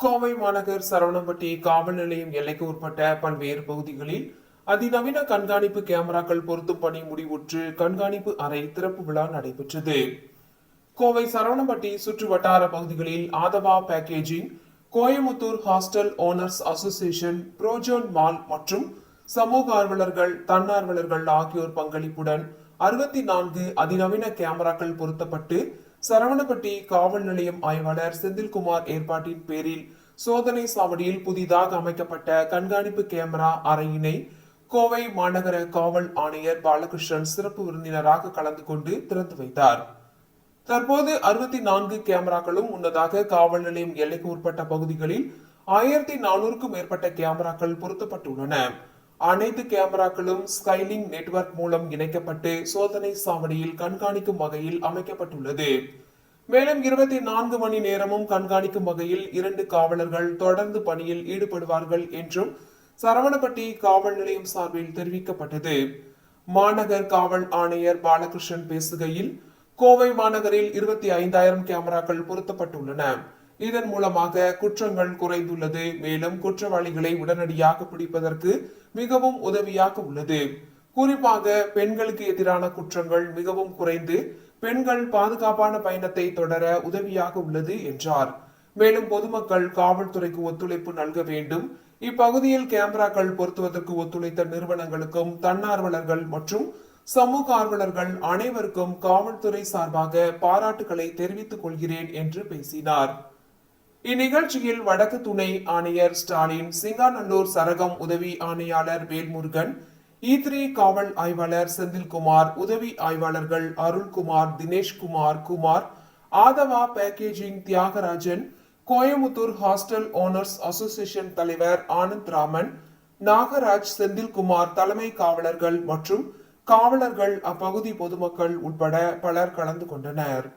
கோவை மாநகர் சரவணம்பட்டி காவல் நிலையம் எல்லைக்கு உட்பட்ட பல்வேறு பகுதிகளில் அதிநவீன கண்காணிப்பு கேமராக்கள் பொருத்தும் பணி முடிவுற்று கண்காணிப்பு அறை திறப்பு விழா நடைபெற்றது. கோவை சரவணம்பட்டி சுற்று வட்டார பகுதிகளில் Aadhava packaging Coimbatore hostel owners association Prozone mall மற்றும் சமூக ஆர்வலர்கள் தன்னார்வலர்கள் ஆகியோர் பங்களிப்புடன் அறுபத்தி நான்கு அதிநவீன கேமராக்கள் பொருத்தப்பட்டு சரவணப்பட்டி காவல் நிலையம் ஆய்வாளர் செந்தில்குமார் ஏற்பாட்டின் பேரில் சோதனை சாவடியில் புதிதாக அமைக்கப்பட்ட கண்காணிப்பு கேமரா அறையினை கோவை மாநகர காவல் ஆணையர் பாலகிருஷ்ணன் சிறப்பு விருந்தினராக கலந்து கொண்டு திறந்து வைத்தார். தற்போது அறுபத்தி நான்கு கேமராக்களும் முன்னதாக காவல் நிலையம் எல்லைக்கு உட்பட்ட பகுதிகளில் ஆயிரத்தி நானூறுக்கும் மேற்பட்ட கேமராக்கள் பொருத்தப்பட்டுள்ளன. அனைத்து கேமராக்களும் ஸ்கைலிங் நெட்வொர்க் மூலம் இணைக்கப்பட்டு சோதனை சாவடியில் கண்காணிக்கும் வகையில் அமைக்கப்பட்டுள்ளது. மேலும் இருபத்தி நான்கு மணி நேரமும் கண்காணிக்கும் வகையில் இரண்டு காவலர்கள் தொடர்ந்து பணியில் ஈடுபடுவார்கள் என்றும் சரவணப்பட்டி காவல் நிலையம் சார்பில் தெரிவிக்கப்பட்டது. மாநகர் காவல் ஆணையர் பாலகிருஷ்ணன் பேசுகையில் கோவை மாநகரில் இருபத்தி ஐந்தாயிரம் கேமராக்கள் பொருத்தப்பட்டுள்ளன. இதன் மூலமாக குற்றங்கள் குறைந்துள்ளது. மேலும் குற்றவாளிகளை உடனடியாக பிடிப்பதற்கு மிகவும் உதவியாக உள்ளது. குறிப்பாக பெண்களுக்கு எதிரான குற்றங்கள் மிகவும் குறைந்து பெண்கள் பாதுகாப்பான பயணத்தை தொடர உதவியாக உள்ளது என்றார். மேலும் பொதுமக்கள் காவல்துறைக்கு ஒத்துழைப்பு நல்க வேண்டும். இப்பகுதியில் கேமராக்கள் பொருத்துவதற்கு ஒத்துழைத்த நிறுவனங்களுக்கும் தன்னார்வலர்கள் மற்றும் சமூக ஆர்வலர்கள் அனைவருக்கும் காவல்துறை சார்பாக பாராட்டுகளை தெரிவித்துக் கொள்கிறேன் என்று பேசினார். இந்நிகழ்ச்சியில் வடக்கு துணை ஆணையர் ஸ்டாலின் சிங்காநல்லூர் சரகம் உதவி ஆணையாளர் வேல்முருகன் ஈத்ரி காவல் ஆய்வாளர் செந்தில்குமார் உதவி ஆய்வாளர்கள் Arulkumar Dineshkumar Kumar Aadhava packaging Thiyagarajan Coimbatore hostel owners association தலைவர் ஆனந்த் ராமன் நாகராஜ் செந்தில்குமார் தலைமை காவலர்கள் மற்றும் காவலர்கள் அப்பகுதி பொதுமக்கள் உட்பட பலர் கலந்து கொண்டனர்.